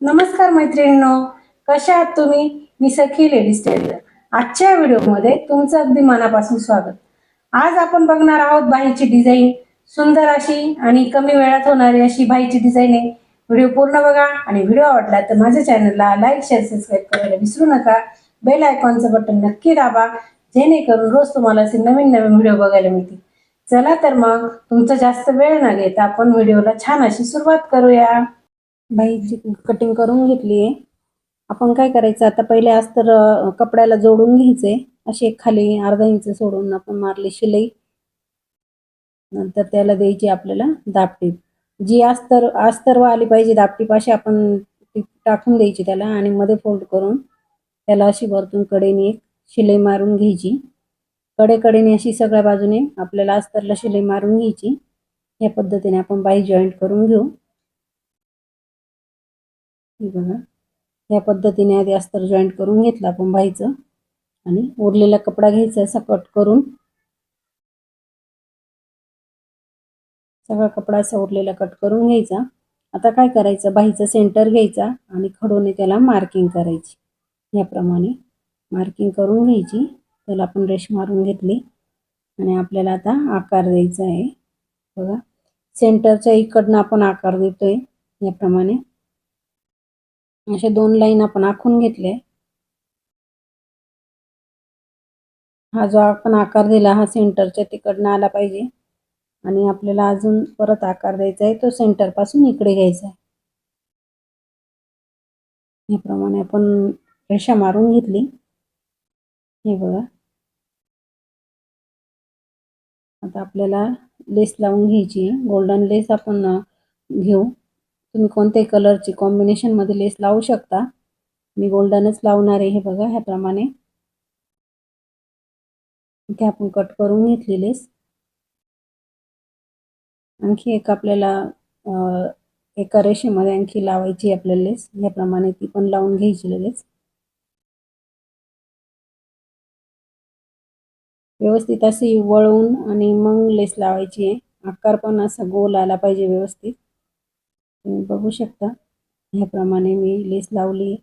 नमस्कार मैत्रिणींनो कशा आहात तुम्ही? मी सखी लेडीज टेलर. आजच्या व्हिडिओमध्ये तुमचं अगदी मनापासून स्वागत. आज आपण बघणार आहोत बाईची डिझाईन सुंदर अशी आणि कमी वेळात होणारी अशी बाईची डिझाईन आहे. व्हिडिओ पूर्ण बघा आणि व्हिडिओ आवडला तर माझ्या चॅनलला लाईक शेअर सबस्क्राईब करायला विसरू नका. बेल आयकॉनचं बटन नक्की दाबा जेणेकरून रोज तुम्हाला असे नवीन नवीन व्हिडिओ बघायला मिळतील. चला तर मग तुमचा जास्त वेळ न घेता आपण व्हिडिओला छान अशी सुरुवात करूया. बाईची कटिंग करून घेतली आहे. आपण काय करायचं? आता पहिले अस्तर कपड्याला जोडून घ्यायचे. अशी एक खाली अर्धा इंच सोडून आपण मारली शिलाई. नंतर त्याला द्यायची आपल्याला दापटीप. जी अस्तर अस्तर आली पाहिजे दापटीप अशी आपण टाकून द्यायची त्याला आणि मध्ये फोल्ड करून त्याला अशी वरतून कडेने एक शिलाई मारून घ्यायची. कडेकडेने अशी सगळ्या बाजूने आपल्याला अस्तरला शिलाई मारून घ्यायची. या पद्धतीने आपण बाई जॉईंट करून घेऊ. हे बघा. या पद्धतीने आधी अस्तर जॉईंट करून घेतलं आपण बाईचं. आणि उरलेला कपडा घ्यायचा असा कट करून. सगळा कपडा असा उरलेला कट करून घ्यायचा. आता काय करायचं? बाईचं सेंटर घ्यायचा आणि खडूने त्याला मार्किंग करायची. याप्रमाणे मार्किंग करून घ्यायची. त्याला आपण रेश मारून घेतली. आणि आपल्याला आता आकार द्यायचा आहे. बघा. सेंटरच्या इकडनं आपण आकार देतोय. याप्रमाणे अशा दोन लाईन आपण आखून घेतले हा जो आपण आकार दिला हा सेंटरच्या तिकडनं आला पाहिजे. आणि आपल्याला अजून परत आकार द्यायचा आहे तो सेंटरपासून इकडे घ्यायचा आहे. याप्रमाणे आपण रेषा मारून घेतली. हे बघा. आता आपल्याला लेस लावून घ्यायची गोल्डन लेस आपण घेऊ. तुम्ही कोणत्याही कलरची कॉम्बिनेशनमध्ये लेस लावू शकता. मी गोल्डनच लावणार आहे हे बघा ह्याप्रमाणे. इथे आपण कट करून घेतली लेस आणखी एक आपल्याला एका रेषेमध्ये आणखी लावायची आपल्याला लेस याप्रमाणे ती पण लावून घ्यायची लेस व्यवस्थित अशी वळवून आणि मग लेस लावायची आहे. आकार पण असा गोल आला पाहिजे व्यवस्थित. तुम्ही बघू शकता. ह्याप्रमाणे मी लेस लावली.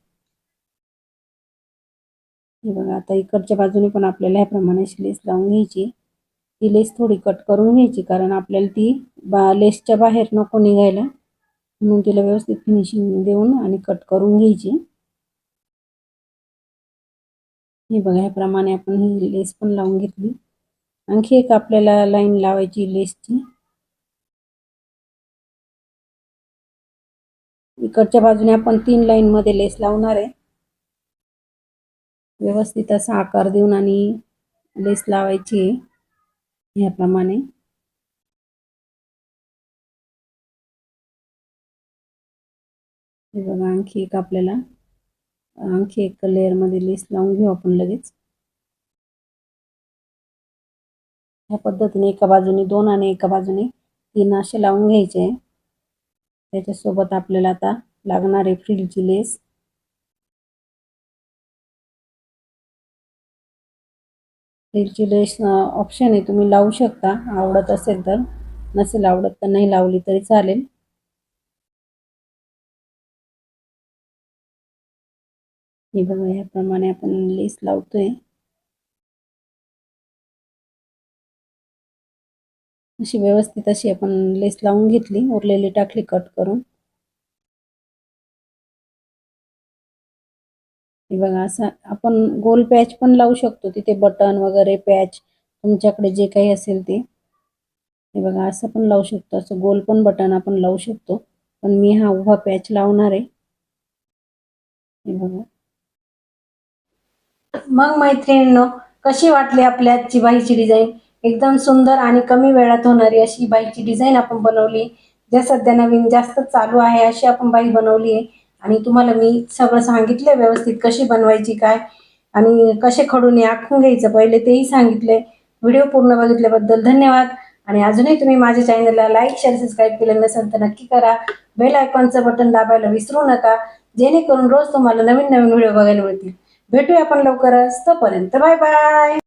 हे बघा आता इकडच्या बाजूने पण आपल्याला ह्याप्रमाणे अशी लेस लावून घ्यायची. ती लेस थोडी कट करून घ्यायची कारण आपल्याला ती बा लेसच्या बाहेर नको निघायला. म्हणून तिला व्यवस्थित फिनिशिंग देऊन आणि कट करून घ्यायची. हे बघा ह्याप्रमाणे आपण ही लेस पण लावून घेतली. आणखी एक आपल्याला लाईन लावायची लेसची. इकडच्या बाजूने आपण तीन लाईन मध्ये लेस लावणार आहे. व्यवस्थित असा आकार देऊन आणि लेस लावायची आहे. ह्याप्रमाणे. हे बघा आणखी एक आपल्याला आणखी एक लेअरमध्ये लेस लावून घेऊ आपण लगेच. ह्या पद्धतीने एका बाजूने दोन आणि एका बाजूने तीन असे लावून घ्यायचे. आहे त्याच्यासोबत आपल्याला आता लागणार आहे फ्रिलची लेस. फ्रिलची लेस ऑप्शन आहे तुम्ही लावू शकता. आवडत असेल तर. नसेल आवडत तर नाही लावली तरी चालेल. हे बघा याप्रमाणे आपण लेस लावतोय. अशी व्यवस्थित अशी आपण लेस लावून घेतली. उरलेली टाकली कट करून. हे बघा असं आपण गोल पॅच पण लावू शकतो. तिथे बटन वगैरे पॅच तुमच्याकडे जे काही असेल ते. हे बघा असं पण लावू शकतो. असं गोल पण बटन आपण लावू शकतो. पण मी हा उभा पॅच लावणार आहे. हे बघा. मग मैत्रिणींनो कशी वाटली आपल्या चिबाईची डिझाईन एकदम सुंदर आणि कमी वेळात होणारी अशी बाईकची डिझाईन आपण बनवली ज्या सध्या नवीन जास्त चालू आहे अशी आपण बाईक बनवली आहे. आणि तुम्हाला मी सगळं सांगितलं व्यवस्थित कशी बनवायची काय आणि कसे खडून आखून घ्यायचं पहिले तेही सांगितले व्हिडिओ पूर्ण बघितल्याबद्दल धन्यवाद. आणि अजूनही तुम्ही माझ्या चॅनलला लाईक शेअर सबस्क्राईब केलं नसेल तर नक्की करा. बेल आयकॉनचं बटन दाबायला विसरू नका जेणेकरून रोज तुम्हाला नवीन नवीन व्हिडिओ बघायला मिळतील. भेटूया आपण लवकरच. तोपर्यंत बाय बाय